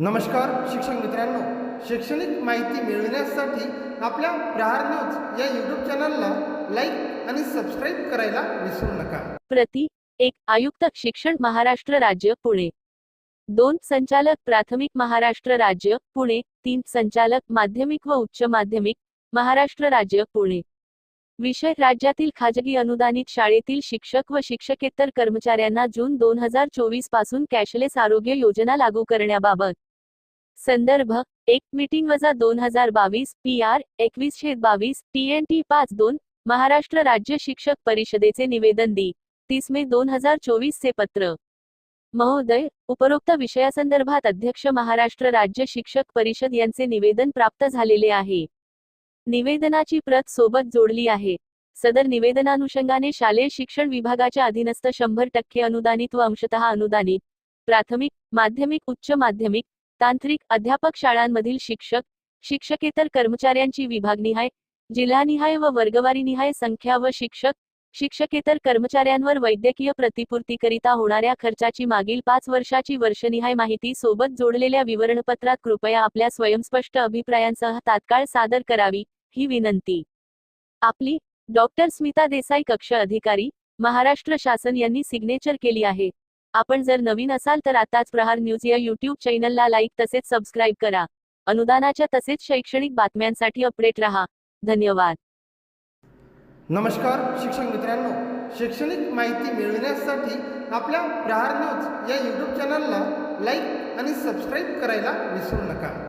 नमस्कार शिक्षक मित्रांनो. शैक्षणिक माहिती मिळविण्यासाठी आपल्या प्रहार न्यूज या यूट्यूब चॅनलला लाईक आणि सबस्क्राईब करायला विसरू नका. प्रति एक आयुक्त शिक्षण महाराष्ट्र राज्य पुणे. दोन संचालक प्राथमिक महाराष्ट्र राज्य पुणे. तीन संचालक माध्यमिक व उच्च माध्यमिक महाराष्ट्र राज्य पुणे. विषय राज्यातील खाजगी अनुदानित शाळेतील शिक्षक व शिक्षकेतर कर्मचाऱ्यांना जून दोन हजार चोवीसपासून कॅशलेस आरोग्य योजना लागू करण्याबाबत. संदर्भ एक मीटिंग वजा दोन हजार बावीस पी आर एकवीसशे बावीस टी एन टी पाच दोन महाराष्ट्र राज्य शिक्षक परिषदेचे निवेदन दी तीस मे दोन हजार चोवीस चे पत्र. महोदय उपरोक्त विषयासंदर्भात अध्यक्ष महाराष्ट्र राज्य शिक्षक परिषद यांचे निवेदन प्राप्त झालेले आहे. निवेदनाची प्रत सोबत जोडली आहे. सदर निवेदनानुषंगाने शालेय शिक्षण विभागाच्या अधीनस्थ शंभर टक्के अनुदानित व अंशतः अनुदानित प्राथमिक माध्यमिक उच्च माध्यमिक तांत्रिक अध्यापक शाळांमधील शिक्षक शिक्षकेतर कर्मचाऱ्यांची विभागनिहाय जिल्हानिहाय व वर्गवारीनिहाय संख्या व शिक्षक शिक्षकेतर कर्मचाऱ्यांवर वैद्यकीय प्रतिपूर्तीकरिता होणाऱ्या खर्चाची मागील पाच वर्षाची वर्षनिहाय माहिती सोबत जोडलेल्या विवरणपत्रात कृपया आपल्या स्वयंस्पष्ट अभिप्रायांसह तात्काळ सादर करावी. ही विनंती. आपली डॉक्टर स्मिता देसाई कक्ष अधिकारी महाराष्ट्र शासन यांनी सिग्नेचर केली आहे. आपण जर नवीन असाल तर आताच प्रहार न्यूज या युट्यूब चॅनलला लाईक तसेच सबस्क्राईब करा. अनुदानाच्या तसेच शैक्षणिक बातम्यांसाठी अपडेट रहा. धन्यवाद. नमस्कार शिक्षक मित्रांनो. शैक्षणिक माहिती मिळविण्यासाठी आपल्या प्रहार न्यूज या यूट्यूब चॅनलला लाईक आणि सबस्क्राईब करायला विसरू नका.